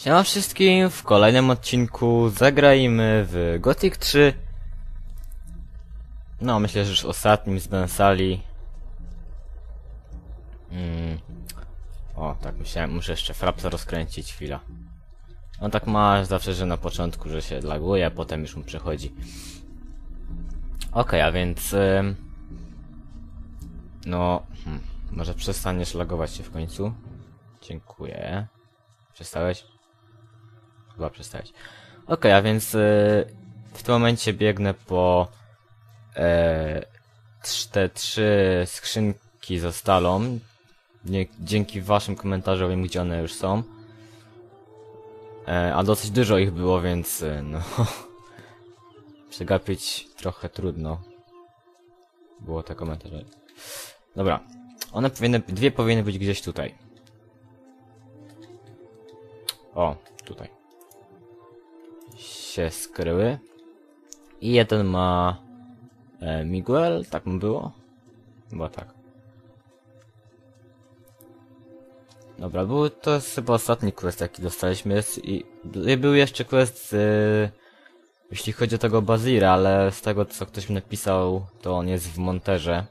Siema wszystkim, w kolejnym odcinku zagrajmy w Gothic 3. No, myślę, że już ostatnim z Bensali. Mm. O, tak myślałem, muszę jeszcze frapsa rozkręcić, chwila. No tak ma zawsze, że na początku, że się laguje, a potem już mu przechodzi. Okej, a więc... No, hmm, może przestaniesz lagować się w końcu? Dziękuję. Przestałeś? Chyba przestałeś. Okej, a więc y, w tym momencie biegnę po e, te trzy skrzynki ze stalą. Nie, dzięki waszym komentarzom wiem, gdzie one już są. E, a dosyć dużo ich było, więc y, no... przegapić trochę trudno. Było te komentarze. Dobra. One powinny, dwie powinny być gdzieś tutaj. O, tutaj. Się skryły. I jeden ma e, Miguel, tak mu było? Chyba tak. Dobra, był to jest chyba ostatni quest jaki dostaliśmy i, i był jeszcze quest jeśli chodzi o tego Bazira, ale z tego co ktoś mi napisał, to on jest w monterze.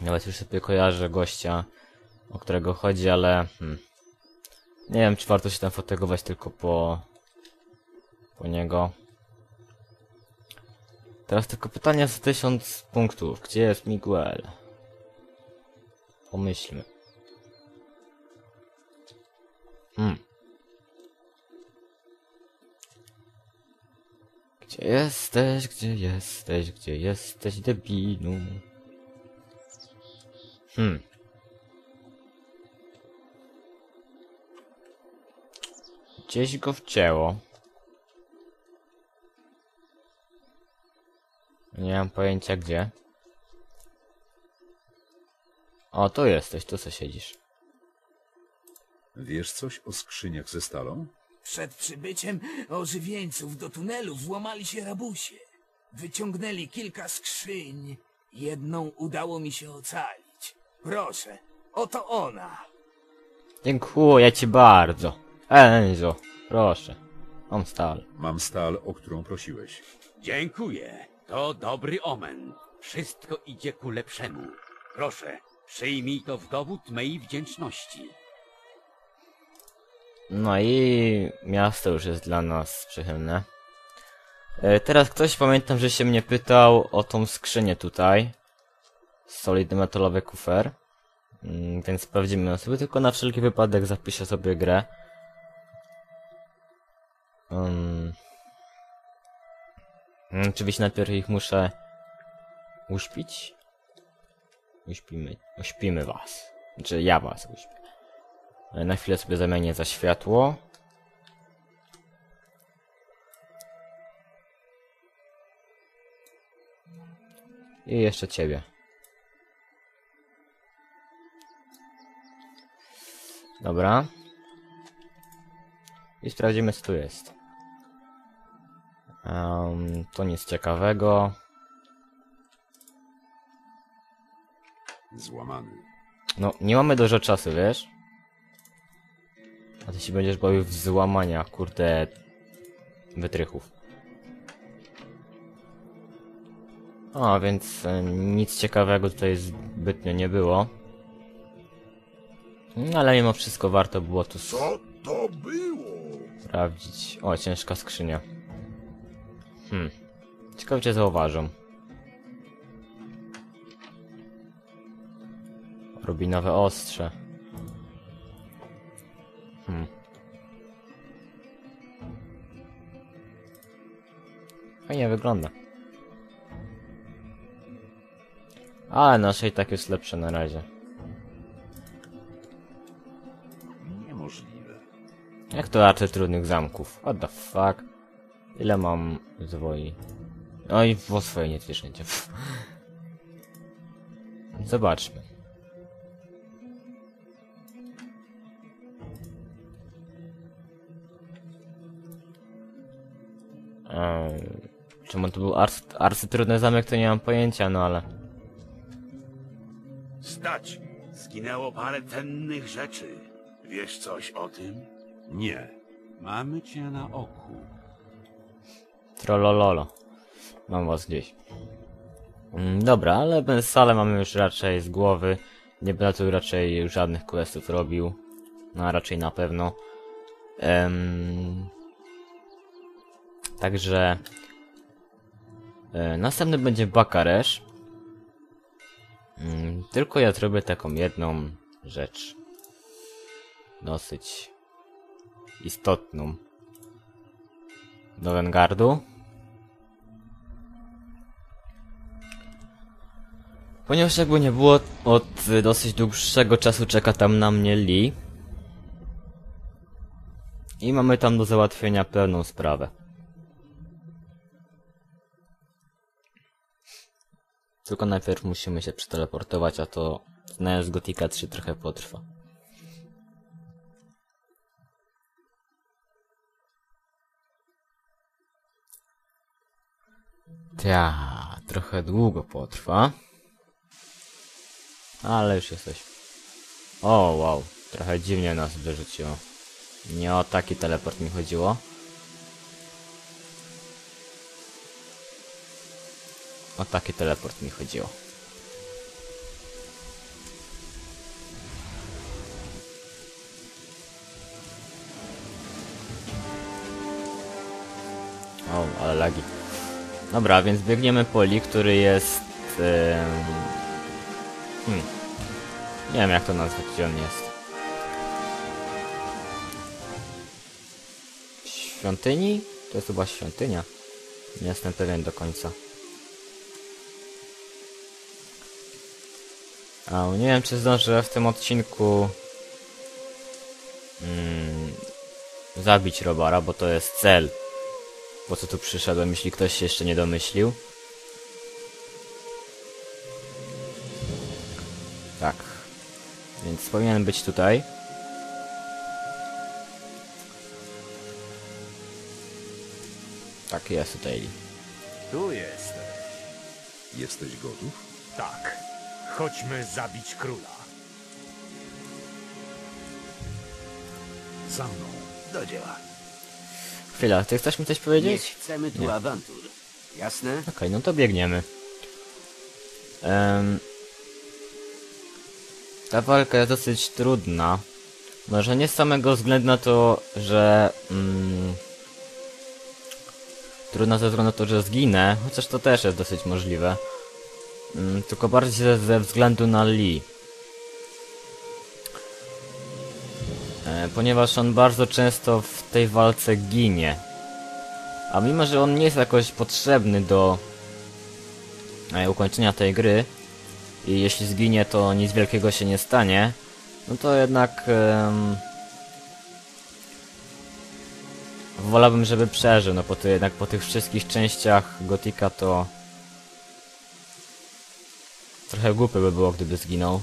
Nawet już sobie kojarzę gościa, o którego chodzi, ale hmm, nie wiem, czy warto się tam fotografować tylko po... po niego. Teraz tylko pytanie za 1000 punktów. Gdzie jest Miguel? Pomyślmy. Hmm. Gdzie jesteś, gdzie jesteś, gdzie jesteś, debilu? Hmm. Gdzieś go wcięło. Nie mam pojęcia gdzie. O, tu jesteś, tu co siedzisz. Wiesz coś o skrzyniach ze stalą? Przed przybyciem ożywieńców do tunelu włamali się rabusie. Wyciągnęli kilka skrzyń. Jedną udało mi się ocalić. Proszę, oto ona. Dziękuję ci bardzo. Enzo, proszę. Mam stal. Mam stal, o którą prosiłeś. Dziękuję. To dobry omen. Wszystko idzie ku lepszemu. Proszę, przyjmij to w dowód mej wdzięczności. No i miasto już jest dla nas przychylne. E, teraz ktoś pamiętam, że się mnie pytał o tą skrzynię tutaj. Solidny metalowy kufer. Mm, więc sprawdzimy ją sobie, tylko na wszelki wypadek zapiszę sobie grę. Um, oczywiście najpierw ich muszę uśpić. Uśpimy, uśpimy was. Znaczy ja was uśpię. E, Na chwilę sobie zamienię za światło. I jeszcze ciebie. Dobra. I sprawdzimy co tu jest. Um, to nic ciekawego. Złamany. No, nie mamy dużo czasu, wiesz? A ty się będziesz bawił w złamania, kurde, wytrychów. O, więc e, nic ciekawego tutaj zbytnio nie było. No, ale mimo wszystko warto było tu Co to było? sprawdzić. O, ciężka skrzynia. Hmm. Ciekawe, czy zauważą. Rubinowe ostrze. Hmm. Fajnie wygląda. Ale nasze i tak jest lepsze na razie. Niemożliwe. Jak to arty trudnych zamków? What the fuck? Ile mam zwoi? Oj, w swoje nie twierdźcie. Zobaczmy. Um, czemu to był ars arcytrudny zamek, to nie mam pojęcia, no ale... Stać! Zginęło parę cennych rzeczy. Wiesz coś o tym? Nie. Mamy cię na oku. Trollololo. Mam was gdzieś. Mm, Dobra, ale salę mamy już raczej z głowy. Nie będę tu raczej żadnych questów robił. No, raczej na pewno. Em, Także... e, Następny będzie Bakaresz. Mm, Tylko ja zrobię taką jedną rzecz. Dosyć istotną. Do Vanguardu. Ponieważ jakby nie było, od dosyć dłuższego czasu czeka tam na mnie Lee. I mamy tam do załatwienia pełną sprawę. Tylko najpierw musimy się przeteleportować, a to znając Gotika 3 trochę potrwa. Ta, trochę długo potrwa. Ale już jesteś. O, wow. Trochę dziwnie nas wyrzuciło. Nie o taki teleport mi chodziło. O taki teleport mi chodziło. O, ale lagi. Dobra, więc biegniemy poli, który jest... em, Hmm. Nie wiem jak to nazwać, gdzie on jest. W Świątyni? To jest chyba świątynia. Nie jestem pewien do końca. A nie wiem czy zdążę w tym odcinku mm, zabić Robara, bo to jest cel. Po co tu przyszedłem, jeśli ktoś się jeszcze nie domyślił. Powinien być tutaj. Tak, jest tutaj. Tu jesteś. Jesteś gotów? Tak. Chodźmy zabić króla. Za mną. Do dzieła. Chwila, ty chcesz mi coś Nie powiedzieć? chcemy tu awantur. Jasne? Okej, no to biegniemy. Em, ta walka jest dosyć trudna. Może nie z samego względu na to, że... Mm, trudna ze względu na to, że zginę, chociaż to też jest dosyć możliwe. Mm, tylko bardziej ze, względu na Lee. E, ponieważ on bardzo często w tej walce ginie. A mimo, że on nie jest jakoś potrzebny do e, ukończenia tej gry i jeśli zginie, to nic wielkiego się nie stanie, no to jednak em, wolałbym, żeby przeżył, no bo to jednak po tych wszystkich częściach Gotika to trochę głupie by było, gdyby zginął.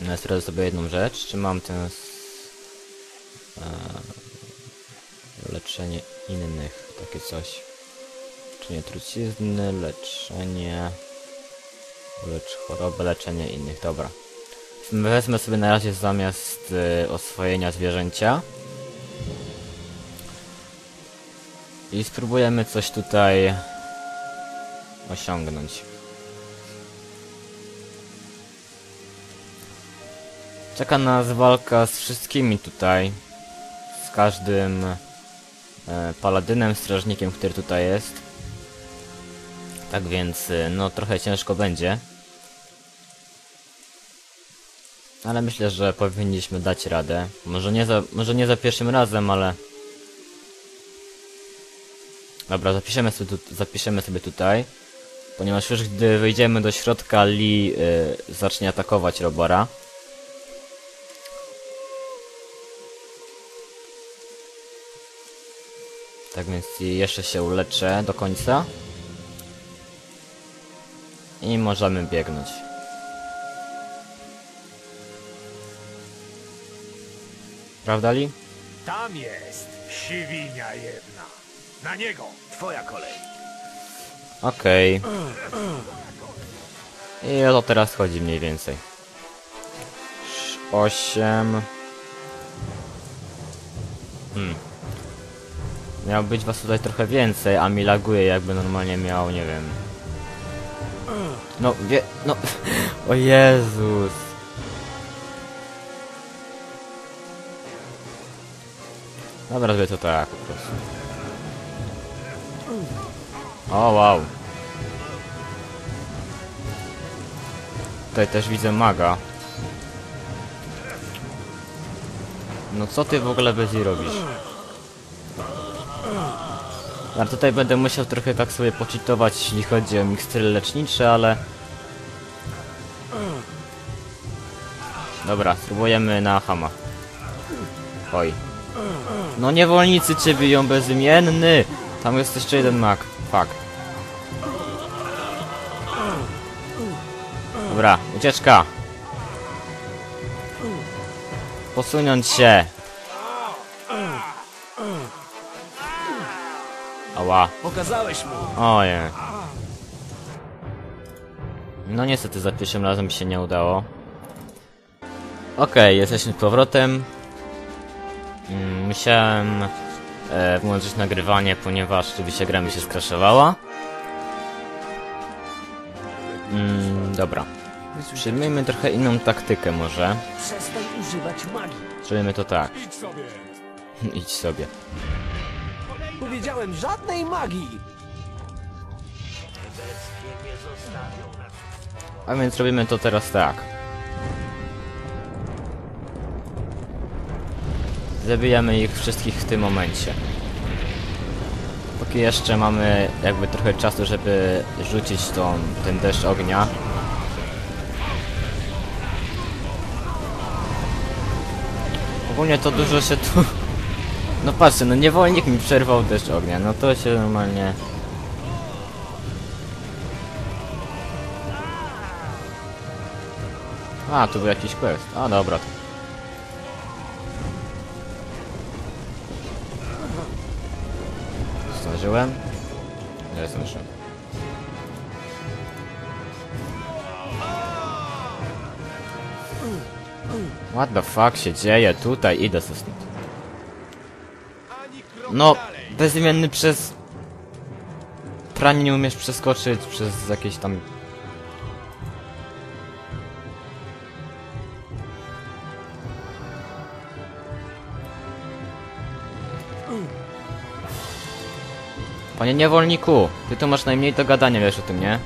No, sprawdzę sobie jedną rzecz, czy mam ten... s- Leczenie innych, takie coś. Czy nie trucizny, leczenie... Lecz chorobę, leczenie innych, dobra. Wezmę sobie na razie zamiast y, oswojenia zwierzęcia. I spróbujemy coś tutaj osiągnąć. Czeka nas walka z wszystkimi tutaj. Z każdym e, paladynem, strażnikiem, który tutaj jest. Tak więc, e, no trochę ciężko będzie. Ale myślę, że powinniśmy dać radę. Może nie za, może nie za pierwszym razem, ale... Dobra, zapiszemy sobie, tu, zapiszemy sobie tutaj. Ponieważ już gdy wejdziemy do środka, Lee y, zacznie atakować Robora. Tak więc jeszcze się uleczę do końca. I możemy biegnąć. Prawda, Li? Tam jest siwinia jedna. Na niego. Twoja kolej. Okej. I o to teraz chodzi mniej więcej. Sz- Osiem. Miał być was tutaj trochę więcej, a mi laguje jakby normalnie miał, nie wiem. No, wie, no, o Jezus. Dobra, zrobię to tak po prostu. O, wow. Tutaj też widzę maga. No co ty w ogóle bez robisz? A tutaj będę musiał trochę tak sobie poczytować, jeśli chodzi o mikstury lecznicze, ale... Dobra, spróbujemy na Hama. Oj. No niewolnicy cię biją bezimienny! Tam jest jeszcze jeden mak. Fuck. Dobra, ucieczka. Posunąć się. Ała. Pokazałeś mu. Oje. No niestety za pierwszym razem się nie udało. Okej, jesteśmy z powrotem. Mm, musiałem e, włączyć nagrywanie, ponieważ oczywiście gra mi się skraszowała. Mm, dobra. Przyjmijmy trochę inną taktykę może. Przestań używać magii. Zrobimy to tak. Idź sobie. Powiedziałem żadnej magii. A więc robimy to teraz tak. Zabijamy ich wszystkich w tym momencie. Póki jeszcze mamy jakby trochę czasu, żeby rzucić tą, ten deszcz ognia. Ogólnie to dużo się tu... No patrzcie, no niewolnik mi przerwał deszcz ognia, no to się normalnie... A, tu był jakiś quest. A, dobra. Zdążyłem? Nie zdążyłem. What the fuck się dzieje tutaj? Idę stąd. No, bezimienny przez... Pranie nie umiesz przeskoczyć przez jakieś tam Panie niewolniku, ty tu masz najmniej do gadania, wiesz o tym, nie?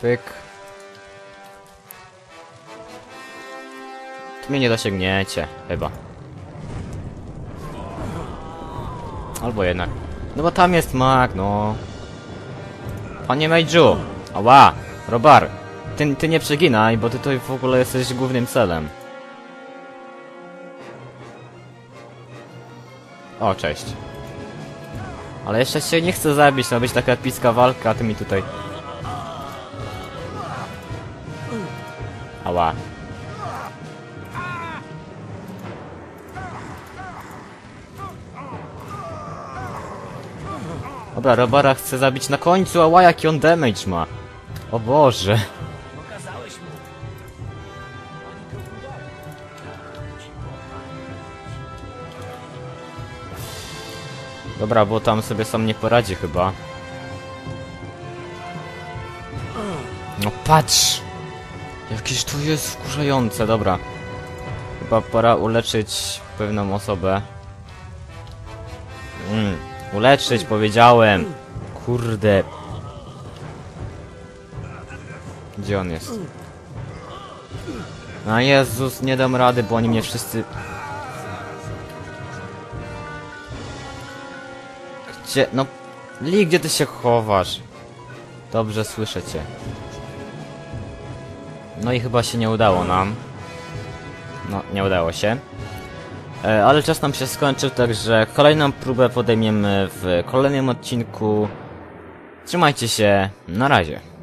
Pyk. Mnie nie dosięgniecie, chyba. Albo jednak. No bo tam jest mag, no. Panie Mejdżu! Ała! Robar! Ty, ty nie przeginaj, bo ty tutaj w ogóle jesteś głównym celem. O, cześć. Ale jeszcze się nie chcę zabić, ma być taka epicka walka, a ty mi tutaj... Ała. Dobra, Robara chcę zabić na końcu, ała jaki on damage ma. O Boże. Dobra, bo tam sobie sam nie poradzi chyba. No patrz! Jakież to jest wkurzające, dobra. Chyba pora uleczyć pewną osobę. Uleczyć powiedziałem! Kurde. Gdzie on jest? A Jezus, nie dam rady, bo oni mnie wszyscy... Gdzie? No... Li, gdzie ty się chowasz? Dobrze, słyszę cię. No i chyba się nie udało nam. No, nie udało się. E, ale czas nam się skończył, także kolejną próbę podejmiemy w kolejnym odcinku. Trzymajcie się, na razie.